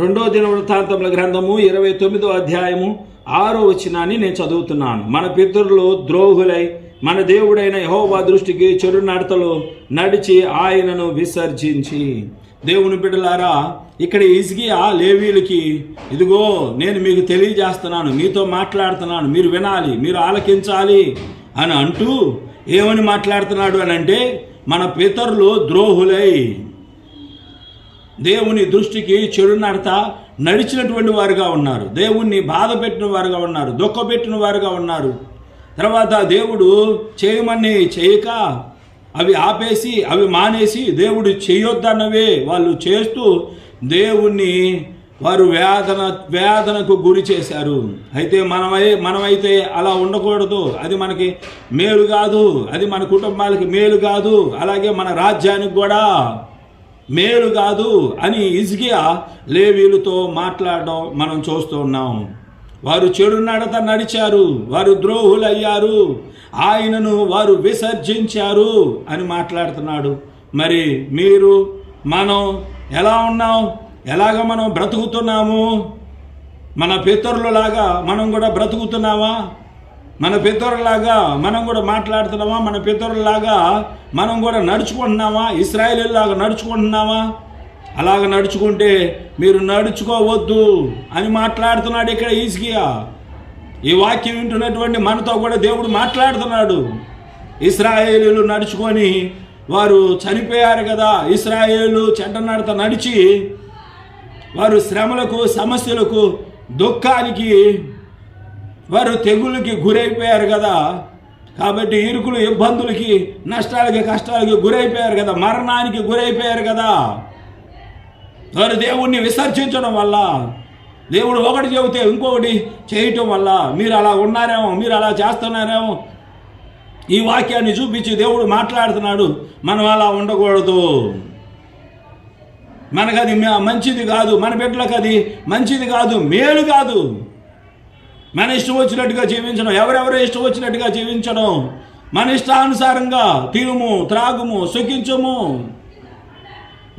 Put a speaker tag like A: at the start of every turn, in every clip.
A: రెండో దిన వృత్తాంతముల గ్రంథము ఇరవై తొమ్మిదో అధ్యాయము ఆరో వచనాన్ని నేను చదువుతున్నాను. మన పితరులు ద్రోహులై మన దేవుడైన యహోవా దృష్టికి చెడు నడతలు నడిచి ఆయనను విసర్జించి. దేవుని బిడ్డలారా ఇక్కడ ఇసిగియా లేవీలకి ఇదిగో నేను మీకు తెలియజేస్తున్నాను మీతో మాట్లాడుతున్నాను మీరు వినాలి మీరు ఆలకించాలి అని అంటూ ఏమని మాట్లాడుతున్నాడు అని అంటే మన పితరులు ద్రోహులై. దేవుని దృష్టికి చెడునడత నడిచినటువంటి వారుగా ఉన్నారు. దేవుణ్ణి బాధ పెట్టిన వారుగా ఉన్నారు. దుఃఖపెట్టిన వారుగా ఉన్నారు. తర్వాత దేవుడు చేయమని చేయక అవి ఆపేసి అవి మానేసి దేవుడు చేయొద్దన్నవే వాళ్ళు చేస్తూ దేవుణ్ణి వారు వేదన వేదనకు గురి చేశారు. అయితే మనమై మనమైతే అలా ఉండకూడదు. అది మనకి మేలు కాదు. అది మన కుటుంబాలకి మేలు కాదు. అలాగే మన రాజ్యానికి కూడా మేలు కాదు అని ఇజ్గియా లేవీలతో మాట్లాడడం మనం చూస్తూ ఉన్నాం. వారు చెడు నడత నడిచారు వారు ద్రోహులయ్యారు ఆయనను వారు విసర్జించారు అని మాట్లాడుతున్నాడు. మరి మీరు మనం ఎలా ఉన్నాం? ఎలాగ మనం బ్రతుకుతున్నాము? మన పితరులలాగా మనం కూడా బ్రతుకుతున్నామా? మన పితరులాగా మనం కూడా మాట్లాడుతున్నామా? మన పితరులాగా మనం కూడా నడుచుకుంటున్నామా? ఇస్రాయేలీలాగా నడుచుకుంటున్నామా? అలాగ నడుచుకుంటే మీరు నడుచుకోవద్దు అని మాట్లాడుతున్నాడు ఇక్కడ ఈజీగా ఈ వాక్యం వింటున్నటువంటి మనతో కూడా దేవుడు మాట్లాడుతున్నాడు. ఇస్రాయేలీలు నడుచుకొని వారు చనిపోయారు కదా. ఇస్రాయేలు చెడ్డనడత నడిచి వారు శ్రమలకు సమస్యలకు దుఃఖానికి వారు తెగులకి గురైపోయారు కదా. కాబట్టి ఇరుకులు ఇబ్బందులకి నష్టాలకి కష్టాలకి గురైపోయారు కదా. మరణానికి గురైపోయారు కదా. వారు దేవుణ్ణి విసర్జించడం వల్ల దేవుడు ఒకటి చెబితే ఇంకొకటి చేయటం వల్ల మీరు అలా ఉన్నారేమో మీరు అలా చేస్తున్నారేమో. ఈ వాక్యాన్ని చూపించి దేవుడు మాట్లాడుతున్నాడు మనం అలా ఉండకూడదు. మనకది మంచిది కాదు మన బిడ్డలకు అది మంచిది కాదు మేలు కాదు. మన ఇష్టం వచ్చినట్టుగా జీవించడం. ఎవరెవరు ఇష్టం వచ్చినట్టుగా జీవించడం? మన ఇష్టానుసారంగా తినుము త్రాగుము సుఖించము.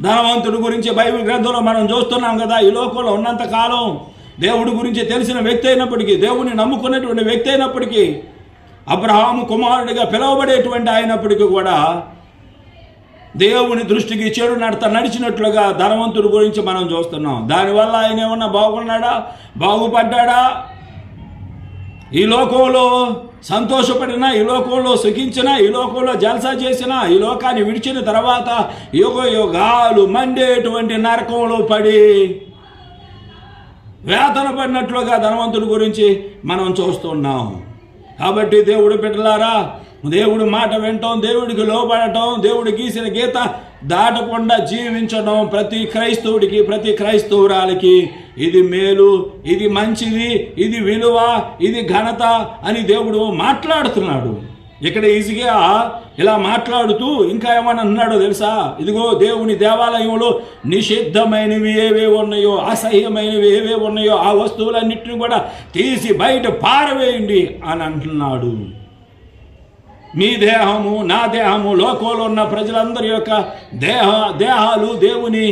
A: ధనవంతుడి గురించి బైబిల్ గ్రంథంలో మనం చూస్తున్నాం కదా ఈ లోకంలో ఉన్నంత కాలం దేవుడి గురించి తెలిసిన వ్యక్తి అయినప్పటికీ దేవుని నమ్ముకున్నటువంటి వ్యక్తి అయినప్పటికీ అబ్రహాము కుమారుడిగా పిలువబడేటువంటి అయినప్పటికీ కూడా దేవుని దృష్టికి చెడు నడత నడిచినట్లుగా ధనవంతుడి గురించి మనం చూస్తున్నాం. దానివల్ల ఆయన ఏమన్నా బాగున్నాడా? బాగుపడ్డాడా? ఈ లోకంలో సంతోషపడినా ఈ లోకంలో సుఖించినా ఈ లోకంలో జల్సా చేసినా ఈ లోకాన్ని విడిచిన తర్వాత యుగ యుగాలు మండేటువంటి నరకంలో పడి వేతన పడినట్లుగా ధనవంతుడి గురించి మనం చూస్తున్నాం. కాబట్టి దేవుడు పెట్టలారా దేవుడి మాట వినటం దేవుడికి లోబడటం దేవుడు గీసిన గీత దాటకుండా జీవించడం ప్రతి క్రైస్తవుడికి ప్రతి క్రైస్తవురాలకి ఇది మేలు ఇది మంచిది ఇది విలువ ఇది ఘనత అని దేవుడు మాట్లాడుతున్నాడు. ఇక్కడ ఈజీగా ఇలా మాట్లాడుతూ ఇంకా ఏమని అన్నాడో తెలుసా? ఇదిగో దేవుని దేవాలయంలో నిషిద్ధమైనవి ఏవే ఉన్నాయో అసహ్యమైనవి ఏవే ఉన్నాయో ఆ వస్తువులన్నింటినీ కూడా తీసి బయట పారవేయండి అని అంటున్నాడు. మీ దేహము నా దేహము లోకంలో ఉన్న ప్రజలందరి యొక్క దేహ దేహాలు దేవుని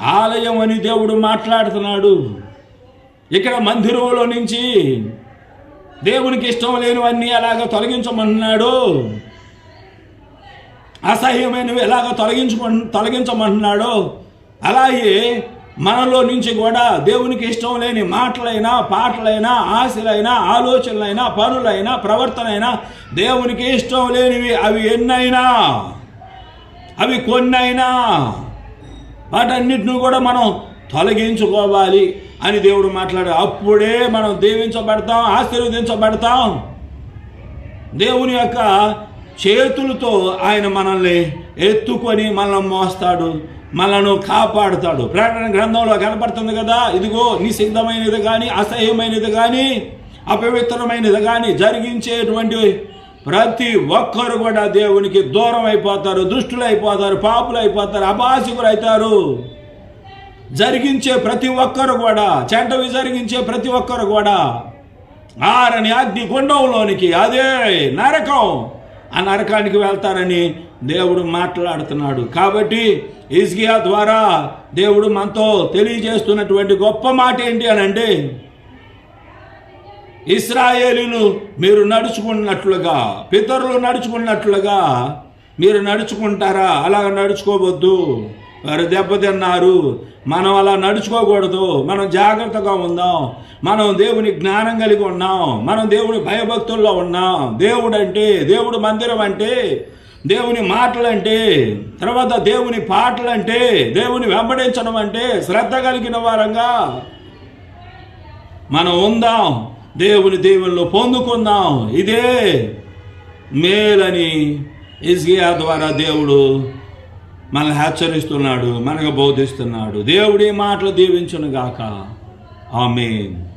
A: ఆలయం అని దేవుడు మాట్లాడుతున్నాడు. ఇక్కడ మందిరంలో నుంచి దేవునికి ఇష్టం లేనివన్నీ అలాగ తొలగించమంటున్నాడు అసహ్యమైనవి ఎలాగ తొలగించుకు తొలగించమంటున్నాడో అలాగే మనలో నుంచి కూడా దేవునికి ఇష్టం లేని మాటలైనా పాటలైనా ఆశలైనా ఆలోచనలైనా పనులైనా ప్రవర్తనైనా దేవునికి ఇష్టం లేనివి అవి ఎన్నైనా? అవి కొన్నైనా? వాటన్నిటిని కూడా మనం తొలగించుకోవాలి అని దేవుడు మాట్లాడు అప్పుడే మనం దీవించబడతాం ఆశీర్వదించబడతాం. దేవుని యొక్క చేతులతో ఆయన మనల్ని ఎత్తుకొని మనల్ని మోస్తాడు మనను కాపాడుతాడు. ప్రకటన గ్రంథంలో కనపడుతుంది కదా ఇదిగో నిషిద్ధమైనది కానీ అసహ్యమైనది కానీ అపవిత్రమైనది కానీ జరిగించేటువంటి ప్రతి ఒక్కరు కూడా దేవునికి దూరం అయిపోతారు దుష్టులు అయిపోతారు పాపులు అయిపోతారు అపాసికులు అవుతారు. జరిగించే ప్రతి ఒక్కరు కూడా చెడ్డవి జరిగించే ప్రతి ఒక్కరు కూడా ఆరని అగ్ని గుండంలోనికి అదే నరకం. ఆ నరకానికి వెళ్తారని దేవుడు మాట్లాడుతున్నాడు. కాబట్టి ఇజ్గియా ద్వారా దేవుడు మనతో తెలియజేస్తున్నటువంటి గొప్ప మాట ఏంటి అని అంటే ఇస్రాయేలును మీరు నడుచుకున్నట్లుగా పితరులు నడుచుకున్నట్లుగా మీరు నడుచుకుంటారా? అలా నడుచుకోవద్దు. వారు దెబ్బతిన్నారు. మనం అలా నడుచుకోకూడదు. మనం జాగ్రత్తగా ఉందాం. మనం దేవుని జ్ఞానం కలిగి ఉన్నాం. మనం దేవుని భయభక్తుల్లో ఉన్నాం. దేవుడు అంటే దేవుడు మందిరం అంటే దేవుని మాటలు అంటే తర్వాత దేవుని పాటలు అంటే దేవుని వెంబడించడం అంటే శ్రద్ధ కలిగిన వారంగా మనం ఉందాం. దేవుని దేవుల్లో పొందుకుందాం ఇదే మేలని ఇజ్గియా ద్వారా దేవుడు మనల్ని హెచ్చరిస్తున్నాడు మనకు బోధిస్తున్నాడు. దేవుడి మాటలు దీవించును గాక ఆమెన్.